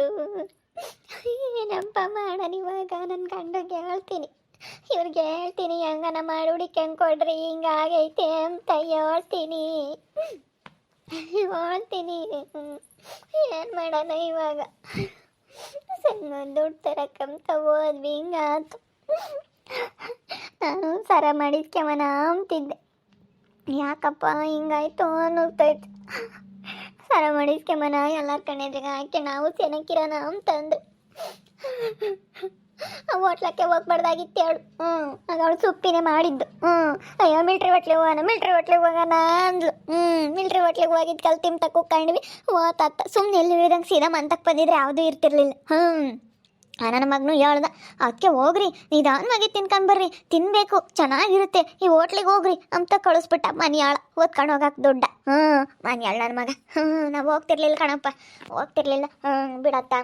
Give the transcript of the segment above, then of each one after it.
ಅಯ್ಯೋ. ಏನಪ್ಪ ಮಾಡೋಣ ಇವಾಗ? ನನ್ನ ಗಂಡಗೆ ಹೇಳ್ತೀನಿ. ಇವ್ರಿಗೆ ಹೇಳ್ತೀನಿ, ಹೆಂಗನ ಮಾಡಿ ಹುಡಿಕೊಂಡ್ ಕೊಡ್ರಿ ಹಿಂಗಾಗೈತೆ ಅಂತ ಹೇಳ್ತೀನಿ. ಹೇಳ್ತೀನಿ. ಏನು ಮಾಡೋಣ ಇವಾಗ? ಸಣ್ಣ ದುಡ್ಡು ತರಕ್ಕಂತ ಹೋದ್ವಿ ಹಿಂಗಾತು ನಾನು ಸರ ಮಾಡಿದ್ಕೆಮನ ಅಂತಿದ್ದೆ ಯಾಕಪ್ಪ ಹಿಂಗಾಯ್ತು ಅನ್ನಿಸ್ತೈತೆ ಸರ ಮಾಡಿಸ್ಕೆಮನ ಎಲ್ಲರ ಕಣ್ಣೆದ್ರಿಗೆ ಹಾಕಿ ನಾವು ಚೆನ್ನಾಗಿರೋಣ ಅಂತಂದು ಹೋಟ್ಲಕ್ಕೆ ಹೋಗ್ಬಾರ್ದಾಗಿತ್ತು ಹೇಳು ಹ್ಞೂ ಆಗ ಅವಳು ಸುಪ್ಪಿನೇ ಮಾಡಿದ್ದು. ಹ್ಞೂ ಅಯ್ಯೋ ಮಿಲ್ಟ್ರಿ ಹೋಟ್ಲಿಗೆ ಹೋಗೋಣ ಮಿಲ್ಟ್ರಿ ಹೋಟ್ಲಿಗೆ ಹೋಗೋಣ ಅಂದ್ಲು. ಹ್ಞೂ ಮಿಲ್ಟ್ರಿ ಹೋಟ್ಲಿಗೆ ಹೋಗಿದ್ದು ಕಲ್ತಿಮ್ ತಿಮ್ತ ಓ ಓತಾತ ಸುಮ್ಮನೆ ಎಲ್ಲಿ ಇಳಿದಂಗೆ ಸೀದಾ ಮಂತಕ್ಕೆ ಬಂದಿದ್ರೆ ಯಾವುದೂ ಇರ್ತಿರ್ಲಿಲ್ಲ. ಹ್ಞೂ ನನ್ನ ಮಗನು ಹೇಳ್ದ ಅದಕ್ಕೆ ಹೋಗ್ರಿ, ನಿಧಾನವಾಗಿ ತಿನ್ಕೊಂಡು ಬರ್ರಿ ತಿನ್ನಬೇಕು ಚೆನ್ನಾಗಿರುತ್ತೆ, ಈ ಹೋಟ್ಲಿಗೆ ಹೋಗ್ರಿ ಅಂತ ಕಳಿಸ್ಬಿಟ್ಟ ಮನಿಯಾಳ ಓದ್ಕೊಂಡು ಹೋಗಾಕ ದೊಡ್ಡ. ಹ್ಞೂ ಮನಿಯಾಳ ನನ್ನ ಮಗ ಹ್ಞೂ ನಾವು ಹೋಗ್ತಿರ್ಲಿಲ್ಲ ಕಣಪ್ಪ, ಹೋಗ್ತಿರ್ಲಿಲ್ಲ ಹ್ಞೂ ಬಿಡತ್ತ?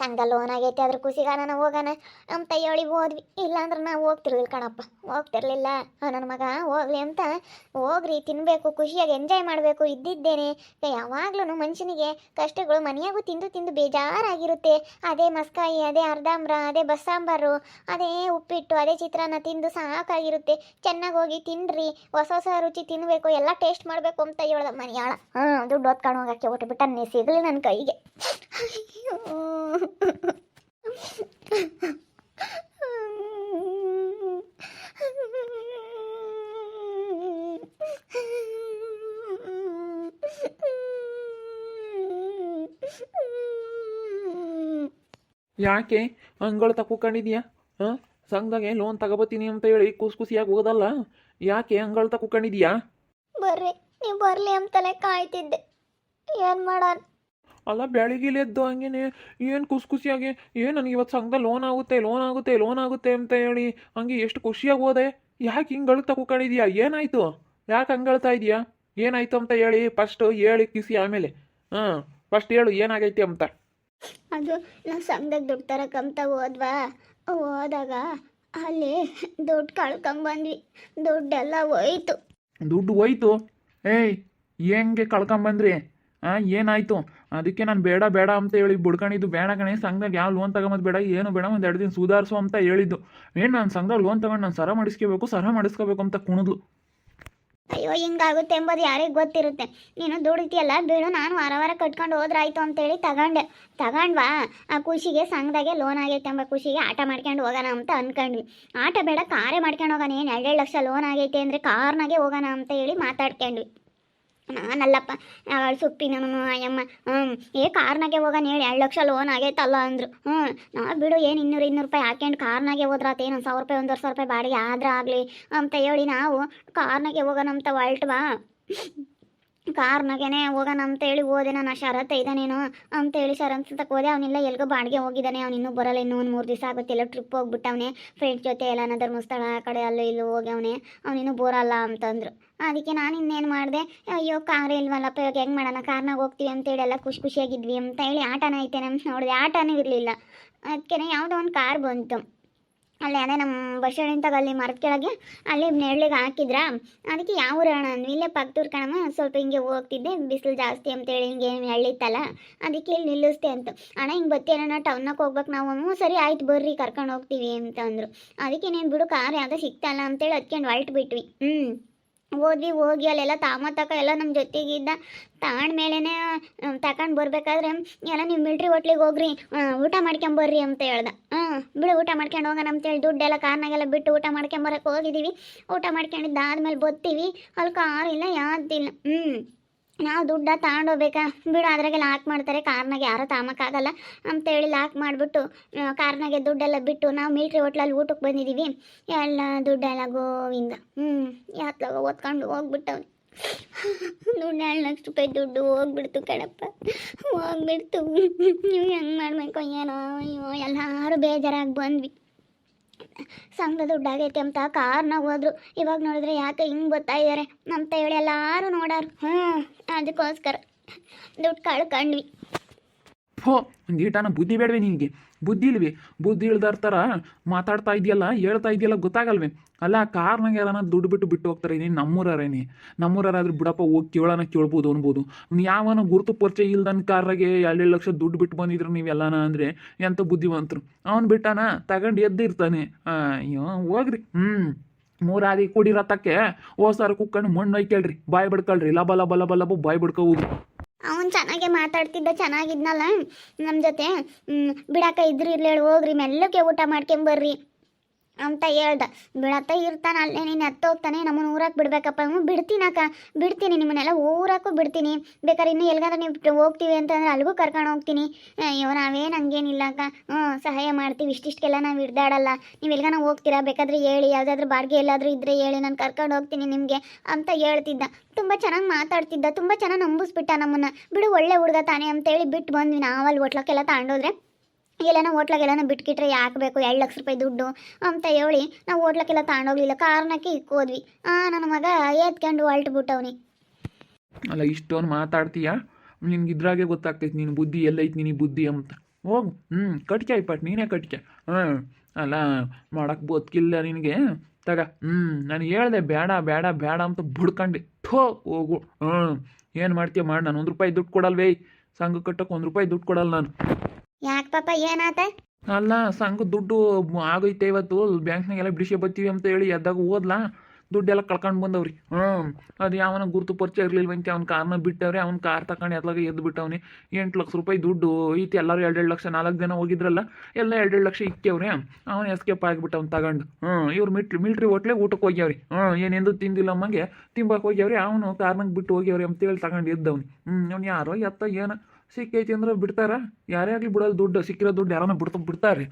ಸಂಘದಲ್ಲಿ ಲೋನ್ ಆಗೈತೆ ಅದ್ರ ಖುಷಿಗಾನ ಹೋಗೋಣ ಅಂತ ಹೇಳಿ ಹೋದ್ವಿ, ಇಲ್ಲಾಂದ್ರೆ ನಾವು ಹೋಗ್ತಿರ್ಲಿಲ್ಲ ಕಣಪ್ಪ, ಹೋಗ್ತಿರ್ಲಿಲ್ಲ ನನ್ನ ಮಗ, ಹೋಗ್ಲಿ ಅಂತ, ಹೋಗ್ರಿ ತಿನ್ನಬೇಕು ಖುಷಿಯಾಗಿ ಎಂಜಾಯ್ ಮಾಡಬೇಕು, ಇದ್ದಿದ್ದೇನೆ ಯಾವಾಗ್ಲೂ ಮನುಷ್ಯನಿಗೆ ಕಷ್ಟಗಳು ಮನೆಯಾಗೂ ತಿಂದು ತಿಂದು ಬೇಜಾರಾಗಿರುತ್ತೆ, ಅದೇ ಮಸ್ಕಾಯಿ, ಅದೇ ಅರ್ಧಾಂಬ್ರ ಅದೇ ಬಸ್ಸಾಂಬಾರು, ಅದೇ ಉಪ್ಪಿಟ್ಟು, ಅದೇ ಚಿತ್ರಾನ್ನ ತಿಂದು ಸಾಕಾಗಿರುತ್ತೆ, ಚೆನ್ನಾಗಿ ಹೋಗಿ ತಿನ್ರಿ, ಹೊಸ ಹೊಸ ರುಚಿ ತಿನ್ನಬೇಕು ಎಲ್ಲ ಟೇಸ್ಟ್ ಮಾಡಬೇಕು, ಅಂತ ಹೇಳ್ದ ಮನೆಯಾಳ ಹಾಂ ದುಡ್ಡು ಹೊತ್ಕೊಂಡು ಹೋಗಕ್ಕೆ ಹೊಟ್ಟುಬಿಟ್ಟ ನೀ ಸಿಗಲಿ ನನ್ನ ಕೈಗೆ. ಯಾಕೆ? ಹಂಗಳು ತಕ್ಕೊಂಡಿದ್ಯಾ ಹಾಂ? ಸಂಘದಾಗೆ ಲೋನ್ ತಗೋಬತ್ತೀನಿ ಅಂತ ಹೇಳಿ ಖುಷಿ ಖುಷಿಯಾಗಿ ಹೋಗೋದಲ್ಲ? ಯಾಕೆ ಹಂಗಳು ತಕ್ಕೊಂಡಿದ್ಯಾ ಬರ್ರಿ, ನೀವು ಬರಲಿ ಅಂತಲೇ ಕಾಯ್ತಿದ್ದೆ. ಏನು ಮಾಡೋಣ? ಅಲ್ಲ ಬೆಳಗಿಲೆ ಎದ್ದು ಹಂಗೇನೆ ಏನು ಖುಷಿ ಖುಷಿಯಾಗಿ ಏನು ನನಗೆ ಇವತ್ತು ಸಂಘದ ಲೋನ್ ಆಗುತ್ತೆ ಲೋನ್ ಆಗುತ್ತೆ ಲೋನ್ ಆಗುತ್ತೆ ಅಂತ ಹೇಳಿ ಹಂಗೆ ಎಷ್ಟು ಖುಷಿಯಾಗಿ ಹೋದೆ. ಯಾಕೆ ಅಳ್ತಾ ತಕ್ಕೊಂಡಿದ್ಯಾ ಏನಾಯಿತು? ಯಾಕೆ ಹಂಗೆ ಹಂಗಳ್ತಾ ಇದೆಯಾ? ಏನಾಯ್ತು ಅಂತ ಹೇಳಿ ಫಸ್ಟು ಹೇಳಿ ಕಿಸಿ ಆಮೇಲೆ. ಹಾಂ ಫಸ್ಟ್ ಹೇಳು ಏನಾಗೈತಿ ಅಂತ. ಅದು ನಾವು ಸಂಘದಾಗ ದುಡ್ಡು ತರಕ್ಕಂತ ಹೋದ್ವಾ? ಹೋದಾಗ ಅಲ್ಲಿ ದುಡ್ಡು ಕಳ್ಕೊಂಬಂದ್ವಿ ದುಡ್ಡೆಲ್ಲ ಹೋಯ್ತು. ದುಡ್ಡು ಹೋಯ್ತು? ಏಯ್ ಹೆಂಗೆ ಕಳ್ಕೊಂಬಂದ್ರಿ ಏನಾಯ್ತು? ಅದಕ್ಕೆ ನಾನು ಬೇಡ ಬೇಡ ಅಂತ ಹೇಳಿ ಬುಡ್ಕೊಂಡಿದ್ದು ಬೇಡ ಕಣೆ ಸಂಘದಾಗ ಯಾವ ಲೋನ್ ತಗೊಂಬದು ಬೇಡ, ಏನು ಬೇಡ, ಒಂದು ಎರಡು ದಿನ ಸುಧಾರಿಸು ಅಂತ ಹೇಳಿದ್ದು. ಏನು ನಾನು ಸಂಘದಾಗ ಲೋನ್ ತಗೊಂಡು ನಾನು ಸರ ಮಾಡಿಸ್ಕೋಬೇಕು ಸರ ಮಾಡಿಸ್ಕೋಬೇಕು ಅಂತ ಕುಣಿದ್ಲು. ಅಯ್ಯೋ, ಹಿಂಗಾಗುತ್ತೆ ಎಂಬುದು ಯಾರಿಗೆ ಗೊತ್ತಿರುತ್ತೆ? ನೀನು ದುಡಿತೀಯಲ್ಲ ಬೀಳು ನಾನು ವಾರ ವಾರ ಕಟ್ಕೊಂಡು ಹೋದ್ರಾಯ್ತು ಅಂತೇಳಿ ತಗೊಂಡೆ. ತಗೊಂಡ್ವಾ? ಆ, ಖುಷಿಗೆ ಸಂಘದಾಗೆ ಲೋನ್ ಆಗೈತೆ ಎಂಬ ಖುಷಿಗೆ ಆಟ ಮಾಡ್ಕೊಂಡು ಹೋಗೋಣ ಅಂತ ಅನ್ಕೊಂಡ್ವಿ. ಆಟ ಬೇಡ, ಕಾರೇ ಮಾಡ್ಕೊಂಡು ಹೋಗೋಣ, ಏನು ಎರಡೆರಡು ಲಕ್ಷ ಲೋನ್ ಆಗೈತೆ ಅಂದರೆ ಕಾರ್ನಾಗೆ ಹೋಗೋಣ ಅಂತ ಹೇಳಿ ಮಾತಾಡ್ಕೊಂಡ್ವಿ. ನಾನಲ್ಲಪ್ಪ ಸುಪ್ಪಿ ಅಯ್ಯಮ್ಮ ಹ್ಞೂ ಏ, ಕಾರ್ನಾಗೆ ಹೋಗೋಣ ಹೇಳಿ, ಎರಡು ಲಕ್ಷ ಲೋನ್ ಆಗೈತಲ್ಲ ಅಂದರು. ಹ್ಞೂ ನಾ ಬಿಡು, ಏನು ಇನ್ನೂರು ಇನ್ನೂರು ರೂಪಾಯಿ ಹಾಕ್ಯಂಡು ಕಾರ್ನಾಗೆ ಹೋದ್ರಾತೇನು ಒಂದು ಸಾವಿರ ರೂಪಾಯಿ ಒಂದೂವರೆ ಸಾವಿರ ರೂಪಾಯಿ ಬಾಡಿಗೆ ಆದ್ರೆ ಆಗಲಿ ಅಂತ ಹೇಳಿ ನಾವು ಕಾರ್ನಾಗೆ ಹೋಗೋಣ ಅಂತ ಹೊಲ್ಟ್ವಾ ಕಾರ್ನಾಗೇನೆ ಹೋಗೋಣ ಅಂತೇಳಿ ಹೋದೆ ನಾನು ಶರತ್ ಅಂತ ಹೇಳಿ ಶರತ್ ಅಂತ ಹೋದೆ. ಅವನಿಲ್ಲ ಎಲ್ಗೋ ಬಾಡಿಗೆ ಹೋಗಿದ್ದಾನೆ ಅವ್ನು ಇನ್ನೂ ಬರಲ್ಲ, ಇನ್ನೂ ಒಂದು ಮೂರು ದಿವಸ ಆಗುತ್ತಿಲ್ಲ ಟ್ರಿಪ್ ಹೋಗ್ಬಿಟ್ಟವನೆ. ಫ್ರೆಂಡ್ಸ್ ಜೊತೆ ಎಲ್ಲ ಧರ್ಮಸ್ಥಳ ಆ ಕಡೆ, ಅಲ್ಲೂ ಇಲ್ಲೂ ಹೋಗ್ಯವನೇ ಅವನಿನ್ನೂ ಬೋರಲ್ಲ ಅಂತಂದ್ರು. ಅದಕ್ಕೆ ನಾನು ಇನ್ನೇನು ಮಾಡಿದೆ, ಅಯ್ಯೋ, ಕಾರ್ ಇಲ್ವಲ್ಲಪ್ಪ, ಇವಾಗ ಹೆಂಗೆ ಮಾಡೋಣ, ಕಾರ್ನಾಗ ಹೋಗ್ತೀವಿ ಅಂತೇಳಿ ಎಲ್ಲ ಖುಷಿ ಖುಷಿಯಾಗಿದ್ವಿ ಅಂತ ಹೇಳಿ ಆಟನ ಐತೆ ನಮ್ಮ ನೋಡಿದೆ, ಆಟನೂ ಇರಲಿಲ್ಲ. ಅದಕ್ಕೆ ಯಾವುದೋ ಒಂದು ಕಾರ್ ಬಂತು. ಅಲ್ಲಿ ಅದೇ ನಮ್ಮ ಬಸ್ ಸ್ಟ್ಯಾಂಡ್ ಅಲ್ಲಿ ಮರದ ಕೆಳಗೆ ಅಲ್ಲಿ ನೆರಳಿಗೆ ಹಾಕಿದ್ರ, ಅದಕ್ಕೆ ಯಾವ ಊರು ಅಣ್ಣ ಅಂದ್ವಿ, ಇಲ್ಲೇ ಪಕ್ಕದೂರು ಕಣಮ್ಮ, ಸ್ವಲ್ಪ ಹಿಂಗೆ ಹೋಗ್ತಿದ್ದೆ, ಬಿಸಿಲು ಜಾಸ್ತಿ ಅಂತೇಳಿ ಹಿಂಗೆ ಹಳ್ಳಿತ್ತಲ್ಲ ಅದಕ್ಕೆ ಇಲ್ಲಿ ನಿಲ್ಲಿಸ್ತೆ ಅಂತ. ಅಣ್ಣ, ಹಿಂಗೆ ಬತ್ತೇನೋ ಟೌನಕ್ಕೆ ಹೋಗ್ಬೇಕು ನಾವು ಅಮ್ಮ ಸರಿ ಆಯ್ತು ಬರ್ರಿ, ಕರ್ಕೊಂಡು ಹೋಗ್ತೀವಿ ಅಂತ ಅಂದರು. ಅದಕ್ಕೆ ನೀನು ಬಿಡು, ಕಾರ್ ಯಾವುದೋ ಸಿಗ್ತಲ್ಲ ಅಂತೇಳಿ ಅದಕ್ಕೆ ಹೊರಟು ಬಿಟ್ವಿ. ಹ್ಞೂ ಹೋದ್ವಿ ಹೋಗಿ ಅಲ್ಲೆಲ್ಲ ತಾಮ ತಕ ಎಲ್ಲ ನಮ್ಮ ಜೊತೆಗಿದ್ದ ತಗೊಂಡ್ಮೇಲೆ ತಗೊಂಡು ಬರ್ಬೇಕಾದ್ರೆ, ಎಲ್ಲ ನೀವು ಮಿಲ್ಟ್ರಿ ಹೋಟ್ಲಿಗೆ ಹೋಗ್ರಿ ಊಟ ಮಾಡ್ಕೊಂಬರ್ರಿ ಅಂತ ಹೇಳ್ದ. ಹಾಂ ಬಿಡು ಊಟ ಮಾಡ್ಕೊಂಡು ಹೋಗೋಣ ಅಂತೇಳಿ ದುಡ್ಡೆಲ್ಲ ಕಾರ್ನಾಗೆಲ್ಲ ಬಿಟ್ಟು ಊಟ ಮಾಡ್ಕೊಂಬರಕ್ಕೆ ಹೋಗಿದ್ದೀವಿ ಊಟ ಮಾಡ್ಕೊಂಡಿದ್ದಾದ್ಮೇಲೆ ಬತ್ತೀವಿ. ಅಲ್ಲಿ ಕಾರ್ ಇಲ್ಲ ಯಾವ್ದಿಲ್ಲ ಹ್ಞೂ ನಾವು ದುಡ್ಡ ತಗೊಂಡೋಗ್ಬೇಕಾ ಬಿಡು, ಅದ್ರಾಗೆ ಲಾಕ್ ಮಾಡ್ತಾರೆ. ಕಾರ್ನಾಗೆ ಯಾರೂ ತಾಮಕ್ಕಾಗಲ್ಲ ಅಂತೇಳಿ ಲಾಕ್ ಮಾಡಿಬಿಟ್ಟು ಕಾರ್ನಾಗೆ ದುಡ್ಡೆಲ್ಲ ಬಿಟ್ಟು ನಾವು ಮಿಲ್ಟ್ರಿ ಹೋಟ್ಲಲ್ಲಿ ಊಟಕ್ಕೆ ಬಂದಿದ್ದೀವಿ ಎಲ್ಲ ದುಡ್ಡೆಲ್ಲ ಗೋವಿಂದ. ಹ್ಞೂ ಯಾತ್ಲಾಗ ಓದ್ಕೊಂಡು ಹೋಗ್ಬಿಟ್ಟವ್ನು. ದುಡ್ಡು ಎರಡು ಲಕ್ಷ ರೂಪಾಯಿ ದುಡ್ಡು ಹೋಗ್ಬಿಡ್ತು ಕಣಪ್ಪ. ಹೋಗ್ಬಿಡ್ತು. ನೀವು ಹೆಂಗೆ ಮಾಡಬೇಕು ಏನೋ ಅಯ್ಯೋ ಎಲ್ಲರೂ ಬೇಜಾರಾಗಿ ಬಂದ್ವಿ. ಸಂಘ ದುಡ್ಡಾಗೈತೆ ಅಂತ ಕಾರ್ನಾಗ ಹೋದ್ರು. ಇವಾಗ ನೋಡಿದ್ರೆ ಯಾಕೆ ಹಿಂಗೆ ಬರ್ತಾ ಇದ್ದಾರೆ ಅಂತ ಹೇಳಿ ಎಲ್ಲರೂ ನೋಡಾರು. ಹ್ಞೂ ಅದಕ್ಕೋಸ್ಕರ ದುಡ್ಡು ಕಳ್ಕೊಂಡ್ವಿ. ಹೋ ಗೀಟಾನ ಬುದ್ಧಿ ಬೇಡವೆ ನಿನಗೆ. ಬುದ್ಧಿ ಇಲ್ವಿ? ಬುದ್ಧಿ ಇಳ್ದಾರ ಥರ ಮಾತಾಡ್ತಾ ಇದೆಯಲ್ಲ, ಹೇಳ್ತಾ ಇದೆಯಲ್ಲ ಗೊತ್ತಾಗಲ್ವೇ? ಅಲ್ಲ ಕಾರ್ನಾಗ ಯಾರನ ದುಡ್ಡು ಬಿಟ್ಟು ಬಿಟ್ಟು ಹೋಗ್ತಾರೆ ನೀನು ನಮ್ಮೂರೇನಿ ನಮ್ಮೂರಾದ್ರೆ ಬಿಡಪ್ಪ, ಹೋಗಿ ಕೇಳೋಣ ಕೇಳ್ಬೋದು ಅನ್ಬೋದು. ಯಾವನ ಗುರುತು ಪರಿಚಯ ಇಲ್ದನ್ ಕಾರ್ನಾಗೆ ಎರಡು ಲಕ್ಷ ದುಡ್ಡು ಬಿಟ್ಟು ಬಂದಿದ್ರು ನೀವೆಲ್ಲನ ಅಂದರೆ ಎಂಥ ಬುದ್ಧಿವಂತರು? ಅವ್ನು ಬಿಟ್ಟಾನ, ತಗೊಂಡು ಎದ್ದಿರ್ತಾನೆ ಅಯ್ಯೋ, ಹೋಗ್ರಿ. ಹ್ಞೂ ಮೂರಾದಿ ತಕ್ಕೆ ರಥಕ್ಕೆ ಓಸಾರ ಕುಕ್ಕಂಡು ಮಣ್ಣು ಒಯ್ಕೇಳ್ರಿ ಬಾಯ್ ಬಿಡ್ಕೊಳ್ರಿ. ಲಬ ಲಬ ಲಬ ಲಬ, ಬಾಯ್ ಬಿಡ್ಕೋಬೋದು. ಅವನು ಚೆನ್ನಾಗೆ ಮಾತಾಡ್ತಿದ್ದ, ಚೆನ್ನಾಗಿದ್ನಲ್ಲ? ನಮ್ಮ ಜೊತೆ? ಬಿಡಾಕ ಇದ್ರು ಇರ್ಲಿ ಹೇಳಿ, ಹೋಗ್ರಿ. ಮೆಲ್ಲಕ್ಕೆ ಊಟ ಮಾಡ್ಕೊಂಬರ್ರಿ ಅಂತ ಹೇಳ್ದ. ಬಿಡತ್ತ ಇರ್ತಾನ, ಅಲ್ಲೇ ನೀನು ಹೋಗ್ತಾನೆ, ನಮ್ಮನ್ನ ಊರಾಕ್ ಬಿಡ್ಬೇಕಪ್ಪ. ಬಿಡ್ತೀನಕ್ಕ, ಬಿಡ್ತೀನಿ, ನಿಮ್ಮನ್ನೆಲ್ಲ ಊರಾಕು ಬಿಡ್ತೀನಿ. ಬೇಕಾದ್ರೆ ಇನ್ನೂ ಎಲ್ಗಾರ ನೀವು ಹೋಗ್ತೀವಿ ಅಂತಂದ್ರೆ ಅಲ್ಲಿಗೂ ಕರ್ಕೊಂಡು ಹೋಗ್ತೀನಿ. ಅಯ್ಯೋ, ನಾವೇನು ಹಂಗೇನಿಲ್ಲ ಅಕ್ಕ ಹ್ಞೂ, ಸಹಾಯ ಮಾಡ್ತೀವಿ. ಇಷ್ಟಿಷ್ಟಕ್ಕೆಲ್ಲ ನಾವು ಹಿಡ್ದಾಡಲ್ಲ. ನೀವು ಎಲ್ಗಾನ ಹೋಗ್ತೀರಾ? ಬೇಕಾದ್ರೆ ಹೇಳಿ. ಯಾವುದಾದ್ರೂ ಬಾಡಿಗೆ ಎಲ್ಲಾದರೂ ಇದ್ದರೆ ಹೇಳಿ. ನಾನು ಕರ್ಕೊಂಡು ಹೋಗ್ತೀನಿ ನಿಮಗೆ ಅಂತ ಹೇಳ್ತಿದ್ದ. ತುಂಬ ಚೆನ್ನಾಗಿ ಮಾತಾಡ್ತಿದ್ದ. ತುಂಬ ಚೆನ್ನಾಗಿ ನಂಬಿಸ್ಬಿಟ್ಟ ನಮ್ಮನ್ನ. ಬಿಡು, ಒಳ್ಳೆ ಹುಡುಗ ತಾನೇ ಅಂತೇಳಿ ಬಿಟ್ಟು ಬಂದ್ವಿ. ನಾವಲ್ಲಿ ಹೋಟ್ಲಕ್ಕೆಲ್ಲ ತಗೊಂಡೋದ್ರೆ ಎಲ್ಲನ ಹೋಟ್ಲಾಗೆಲ್ಲನ ಬಿಟ್ಕಿಟ್ರೆ ಯಾಕೆ ಬೇಕು? ಎರಡು ಲಕ್ಷ ರೂಪಾಯಿ ದುಡ್ಡು ಅಂತ ಹೇಳಿ ನಾವು ಹೋಟ್ಲಕ್ಕೆಲ್ಲ ತಗೊಂಡೋಗ್ಲಿಲ್ಲ ಕಾರಣಕ್ಕೆ ಇಕ್ಕೋದ್ವಿ ನನ್ನ ಮಗ ಎತ್ಕೊಂಡು ಹೊಲ್ಟ್ಬಿಟ್ಟವ್ನಿ ಅಲ್ಲ, ಇಷ್ಟೊಂದು ಮಾತಾಡ್ತೀಯ? ನಿನ್ಗೆ ಇದ್ರಾಗೆ ಗೊತ್ತಾಗ್ತೈತಿ ನಿನ್ನ ಬುದ್ಧಿ ಎಲ್ಲೈತಿ, ನಿನಗೆ ಬುದ್ಧಿ ಅಂತ. ಹೋಗು. ಹ್ಞೂ ಕಟ್ಕೆ ಐಪಟ್ ನೀನೇ ಕಟ್ಕೆ ಹ್ಞೂ ಅಲ್ಲ ಮಾಡೋಕ್ಕೆ ಬದುಕಿಲ್ಲ ನಿನಗೆ. ತಗ. ಹ್ಞೂ ನಾನು ಹೇಳ್ದೆ ಬೇಡ ಬೇಡ ಬೇಡ ಅಂತ ಬುಡ್ಕಂಡೆ. ಥೋ, ಹೋಗು. ಹ್ಞೂ ಏನು ಮಾಡ್ತೀಯ ಮಾಡಿ, ನಾನು ಒಂದು ರೂಪಾಯಿ ದುಡ್ಡು ಕೊಡಲ್ವೇ ಸಂಘ ಕಟ್ಟೋಕೆ ಒಂದು ರೂಪಾಯಿ ದುಡ್ಡು ಕೊಡಲ್ಲ ನಾನು. ಯಾಕೆ ಪಾಪ ಏನಾತ? ಅಲ್ಲ, ಸಂಘ ದುಡ್ಡು ಆಗೈತೆ ಇವತ್ತು. ಬ್ಯಾಂಕ್ನಾಗೆಲ್ಲ ಬಿಡಿಸಿ ಬರ್ತೀವಿ ಅಂತ ಹೇಳಿ ಎದ್ದಾಗ ಓದ್ಲಾ? ದುಡ್ಡೆಲ್ಲ ಕಳ್ಕೊಂಡು ಬಂದವ್ರಿ. ಹ್ಞೂ ಅದು ಯಾವನ ಗುರುತು ಪರಿಚಯ ಅಂತ ಅವ್ನ ಕಾರ್ನ ಬಿಟ್ಟವ್ರೆ, ಅವ್ನ ಕಾರ್ ತಗೊಂಡು ಎದ್ಲಾಗ ಎದ್ದು ಬಿಟ್ಟವ್ನಿ. ಎಂಟು ಲಕ್ಷ ರೂಪಾಯಿ ದುಡ್ಡು ಐತಿ ಎಲ್ಲರೂ ಎರಡೆರಡು ಲಕ್ಷ, ನಾಲ್ಕು ಜನ ಹೋಗಿದ್ರಲ್ಲ, ಎಲ್ಲ ಎರಡೆರಡು ಲಕ್ಷ ಇಕ್ಕವ್ರೆ. ಅವನು ಎಸ್ಕೇಪ್ ಆಗಿಬಿಟ್ಟು ಅವ್ನು ತಗೊಂಡು. ಹ್ಞೂ ಇವ್ರು ಮಿಟ್ರಿ ಮಿಲ್ಟ್ರಿ ಹೋಟ್ಲೆ ಊಟಕ್ಕೆ ಹೋಗ್ಯಾವ್ರಿ. ಹ್ಞೂ ಏನೆಂದು ತಿಂದಿಲ್ಲ ಅಮ್ಮಗೆ. ತಿಂಬಕ್ಕೆ ಹೋಗ್ಯಾವ್ರಿ, ಅವನು ಕಾರ್ನಾಗ ಬಿಟ್ಟು ಹೋಗ್ಯಾವ್ರಿ ಅಂತೇಳಿ ತಗೊಂಡು ಎದ್ದವ್ನಿ. ಹ್ಞೂ ಅವ್ನು ಯಾರೋ ಎತ್ತ ಏನು. ಸಿಕ್ಕೈತಿ ಅಂದ್ರೆ ಬಿಡ್ತಾರ. ಯಾರೇ ಆಗಲಿ ಬಿಡೋದು ದುಡ್ಡು, ಸಿಕ್ಕಿರೋ ದುಡ್ಡು ಯಾರನ್ನ ಬಿಡ್ತ ಬಿಡ್ತಾರೆ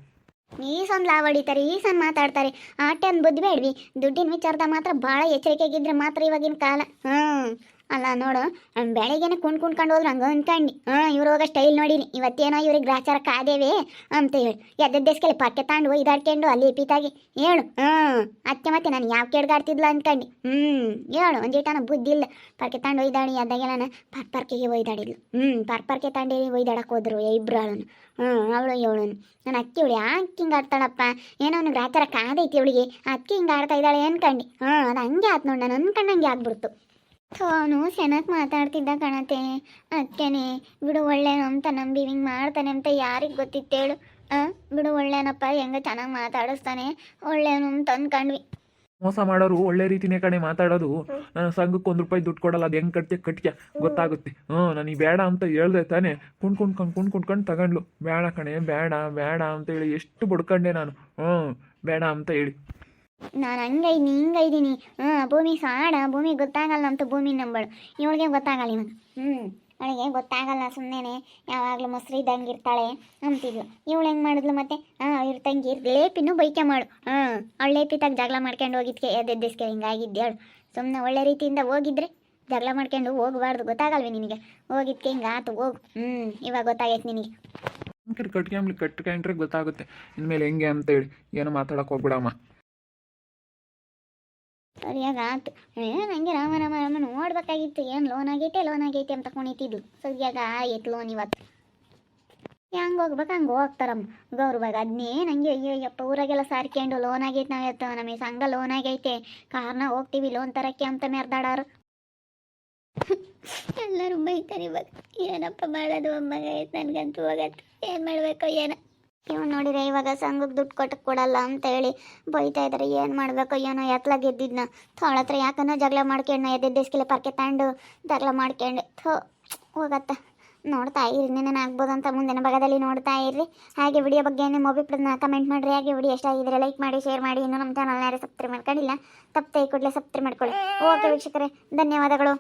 ಈ ಸನ್ ಲಾವ್ ಹೊಡಿತಾರೆ ಈ ಸನ್ ಮಾತಾಡ್ತಾರೆ. ಆಟ ಅಂದ್ ಬುದ್ಧಿ ಬೇಡ್ವಿ. ದುಡ್ಡಿನ ವಿಚಾರದ ಮಾತ್ರ ಭಾಳ ಎಚ್ಚರಿಕೆಗಿದ್ರೆ ಮಾತ್ರ ಇವಾಗಿನ ಕಾಲ. ಹ್ಞೂ ಅಲ್ಲ, ನೋಡು, ಅವ್ನ್ ಬೆಳಿಗ್ಗೆನೆ ಕುಣ್ ಕುಣ್ಕೊಂಡು ಹೋದ್ರು ಹಂಗ ಅನ್ಕಂಡು ಹಾಂ ಇವ್ರು ಹೋಗೋ ಸ್ಟೈಲ್ ನೋಡಿನಿ. ಇವತ್ತೇನೋ ಇವ್ರಿಗೆ ಗ್ರಾಚಾರ ಕಾದೇವೆ ಅಂತ ಹೇಳಿ. ದೇಶಕ್ಕೆ ಪಕ್ಕೆ ತಾಂಡು ಇದಾಡ್ಕೊಂಡು ಅಲ್ಲಿ ಪೀತಾಗಿ, ಹೇಳು ಹ್ಞೂ ಅತ್ತೆ ಮತ್ತೆ ನಾನು ಯಾವ ಕೇಳ್ಗಾಡ್ತಿದ್ಲ? ಅನ್ಕಂಡು ಹ್ಞೂ ಹೇಳು ಒಂದಿಟಾನ ಬುದ್ಧಿ ಇಲ್ಲ. ಪರ್ಕೆ ತಾಂಡು ಒಯ್ದಾಡಿ ನಾನು ಪರ್ ಪರ್ಕೆಗೆ ಒಯ್ದಾಡಿದ್ಲು ಹ್ಞೂ ಪರ್ ಪರ್ಕೆ ತಾಂಡಿ ಒಯ್ದಾಡಕ್ಕೆ ಹೋದ್ರು ಇಬ್ರು ಅವಳನ್ನು ಹ್ಞೂ ಅವಳು ಇವಳು ನನ್ನ ಅಕ್ಕಿ ಇವಳು ಯಾಕೆ ಹಿಂಗೆ ಆಡ್ತಾಳಪ್ಪ? ಏನೋ ಅವ್ನಿಗೆ ಗ್ರಾಚಾರ ಕಾದೈತಿ ಅವಳಿಗೆ ಅಕ್ಕಿ ಹಿಂಗೆ ಆಡ್ತಾ ಇದ್ದಾಳೆ ಅನ್ಕಂಡು ಹ್ಞೂ ಅದು ಹಂಗೆ ಆತು ನೋಡಿ, ನಾನು ಅನ್ಕಂಡಂಗೆ ಆಗ್ಬಿಡ್ತು. ಥೋ ಅವನು ಚೆನ್ನಾಗಿ ಮಾತಾಡ್ತಿದ್ದ ಕಣತೆ. ಅದಕ್ಕೇನೆ ಬಿಡು ಒಳ್ಳೇನು ಅಂತ ನಂಬಿ ಹಿಂಗೆ ಮಾಡ್ತಾನೆ ಅಂತ ಯಾರಿಗೆ ಗೊತ್ತಿತ್ತೇಳು ಬಿಡು ಒಳ್ಳೇನಪ್ಪ, ಹೆಂಗೆ ಚೆನ್ನಾಗಿ ಮಾತಾಡಿಸ್ತಾನೆ. ಒಳ್ಳೇನು ಅಂತ ಅಂದ್ಕೊಂಡ್ವಿ ಮೋಸ ಮಾಡೋರು ಒಳ್ಳೆ ರೀತಿನೇ ಕಡೆ ಮಾತಾಡೋದು. ಸಂಘಕ್ಕೆ ಒಂದು ರೂಪಾಯಿ ದುಡ್ಡು ಕೊಡಲ್ಲ, ಅದು ಹೆಂಗೆ ಕಟ್ತೆ ಕಟ್ಕೆ ಗೊತ್ತಾಗುತ್ತೆ. ಹ್ಞೂ, ನನಗೆ ಬೇಡ ಅಂತ ಹೇಳ್ದೆ ತಾನೇ. ಕುಣ್ ಕುಣ್ಕೊಂಡು ಕುಣ್ ಕುಣ್ಕೊಂಡು ತಗೊಂಡ್ಲು. ಬೇಡ ಕಣೆ, ಬೇಡ ಬೇಡ ಅಂತ ಹೇಳಿ ಎಷ್ಟು ಬಡ್ಕೊಂಡೆ ನಾನು. ಹ್ಞೂ, ಬೇಡ ಅಂತ ಹೇಳಿ. ನಾನು ಹಂಗೈನಿ ಹಿಂಗೈದೀನಿ ಹ್ಞೂ ಭೂಮಿ ಸಾಡ, ಭೂಮಿ ಗೊತ್ತಾಗಲ್ಲ ಅಂತ ಭೂಮಿ ನಂಬಳು. ಇವಳಿಗೆ ಗೊತ್ತಾಗಲ್ಲ ಇವನು ಹ್ಞೂ ಅವಳಿಗೆ ಗೊತ್ತಾಗಲ್ಲ ಸುಮ್ಮನೆ ಯಾವಾಗಲೂ ಮೊಸರು ಇದ್ದಂಗೆ ಇರ್ತಾಳೆ ಅಂತಿದ್ಲು. ಇವಳು ಹೆಂಗೆ ಮಾಡಿದ್ಲು ಮತ್ತೆ? ಹಾಂ, ಇವ್ರ ತಂಗಿ ಲೇಪಿನೂ ಬೈಕೆ ಮಾಡು. ಹಾಂ, ಅವಳು ಲೇಪಿತಾಗ ಜಗಳ ಮಾಡ್ಕೊಂಡು ಹೋಗಿದ್ಕೆ, ಎದ್ದೆದ್ದಿಸ್ಕೆ ಹಿಂಗಾಗಿದ್ದೆ ಅವಳು? ಸುಮ್ಮನೆ ಒಳ್ಳೆ ರೀತಿಯಿಂದ ಹೋಗಿದ್ರೆ ಜಗಳ ಮಾಡ್ಕೊಂಡು ಹೋಗಬಾರ್ದು, ಗೊತ್ತಾಗಲ್ವಿ ನಿನಗೆ? ಹೋಗಿದ್ಕೆ ಹಿಂಗೆ ಆತು, ಹೋಗು. ಹ್ಞೂ ಇವಾಗ ಗೊತ್ತಾಗೈತೆ ನಿನಗೆ. ಕಟ್ಕೊಂಡ್ರೆ ಗೊತ್ತಾಗುತ್ತೆ. ಇನ್ಮೇಲೆ ಹೆಂಗೆ ಅಂತೇಳಿ ಏನು ಮಾತಾಡಕ್ಕೆ ಹೋಗ್ಬಿಡಮ್ಮ. ಸರಿಯಾಗಿ ಆತು ಏನು ಹಂಗೆ ರಾಮ ರಾಮ ರಾಮ ನೋಡ್ಬೇಕಾಗಿತ್ತು. ಏನು ಲೋನ್ ಆಗೈತೆ ಲೋನ್ ಆಗೈತೆ ಅಂತ ಕುಣಿತಿದ್ಲು ಸರಿಯಾಗ ಆಯ್ತು ಲೋನ್ ಇವತ್ತು ಹೆಂಗೆ ಹೋಗ್ಬೇಕು, ಹಂಗೆ ಹೋಗ್ತಾರಮ್ಮ. ಗೌರವಾಗ ಅದನ್ನೇ ನಂಗೆ, ಅಯ್ಯೋ, ಅಯ್ಯಪ್ಪ, ಊರಾಗೆಲ್ಲ ಸಾರ್ಕೊಂಡು ಲೋನ್ ಆಗೈತೆ ನಾವು ಎತ್ತ ನಮಗೆ ಸಂಘ ಲೋನ್ ಆಗೈತೆ. ಕಾರ್ನ ಹೋಗ್ತೀವಿ ಲೋನ್ ತರಕ್ಕೆ ಅಂತ ಮೆರ್ದಾಡಾರು. ಎಲ್ಲರೂ ಬೈತಾರೆ ಇವಾಗ. ಏನಪ್ಪ ಮಾಡೋದು ಮಗ ನನಗಂತೂ ಹೋಗತ್ತೆ. ಏನು ಮಾಡಬೇಕು, ಏನೋ? ಇವ್ ನೋಡಿದ್ರೆ ಇವಾಗ ಸಂಘಕ್ಕೆ ದುಡ್ಡು ಕೊಟ್ಟು ಕೊಡಲ್ಲ ಅಂತ ಹೇಳಿ ಬೈತಾ ಇದ್ದಾರೆ ಏನು ಮಾಡಬೇಕು? ಏನೋ ಎತ್ಲ ಗೆದ್ದಿದ್ನ. ಅವಳ ಹತ್ರ ಯಾಕನ್ನ ಜಗಳ ಮಾಡ್ಕೊಂಡು ದೇಶಕ್ಕೆ ಪರ್ಕೆ ತಗೊಂಡು ಜಗಳ ಮಾಡ್ಕೊಂಡು ಥೋ, ಹೋಗತ್ತ. ನೋಡ್ತಾ ಇರಿ ಇನ್ನೇನೇನು ಅಂತ ಮುಂದಿನ ಭಾಗದಲ್ಲಿ ನೋಡ್ತಾ ಇರ್ರಿ. ಹಾಗೆ ವಿಡಿಯೋ ಬಗ್ಗೆ ನಿಮ್ಮ ಅಭಿಪ್ರಾಯನ ಕಮೆಂಟ್ ಮಾಡಿರಿ. ಹಾಗೆ ವಿಡಿಯೋ ಇಷ್ಟ ಆಗಿದ್ರೆ ಲೈಕ್ ಮಾಡಿ ಶೇರ್ ಮಾಡಿ. ಇನ್ನೂ ನಮ್ಮ ಚಾನಲ್ ಯಾರು ಸಬ್ಸ್ಕ್ರೈಬ್ ಮಾಡ್ಕೊಂಡಿಲ್ಲ, ತಪ್ಪದೆ ಕೂಡಲೇ ಸಬ್ಸ್ಕ್ರೈಬ್ ಮಾಡ್ಕೊಳ್ಳಿ. ಓಕೆ ವೀಕ್ಷಕರೇ, ಧನ್ಯವಾದಗಳು.